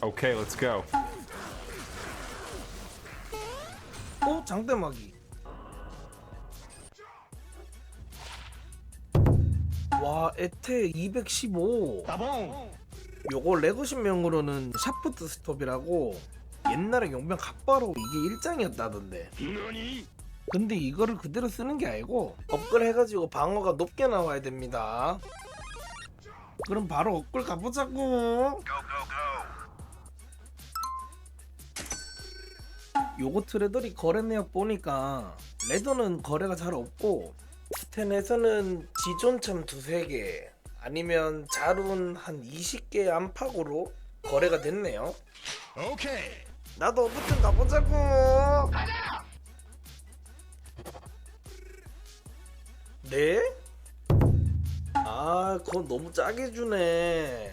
Okay, let's go. 어? 장대마기 와 에테 215 요거 레고 신명으로는 샤프트 스톱이라고 옛날에 용병 갑바로 이게 일장이었다던데. 근데 이거를 그대로 쓰는 게 아니고 업글 해가지고 방어가 높게 나와야 됩니다. 그럼 바로 업글 가보자고 요거 트 레더리 거래 내역 보니까 레더는 거래가 잘 없고 스텐에서는 지존참 두세 개 아니면 자룬 한 20개 안팎으로 거래가 됐네요 오케이. 나도 어부튼 가보자고 네? 아 그건 너무 짜게 주네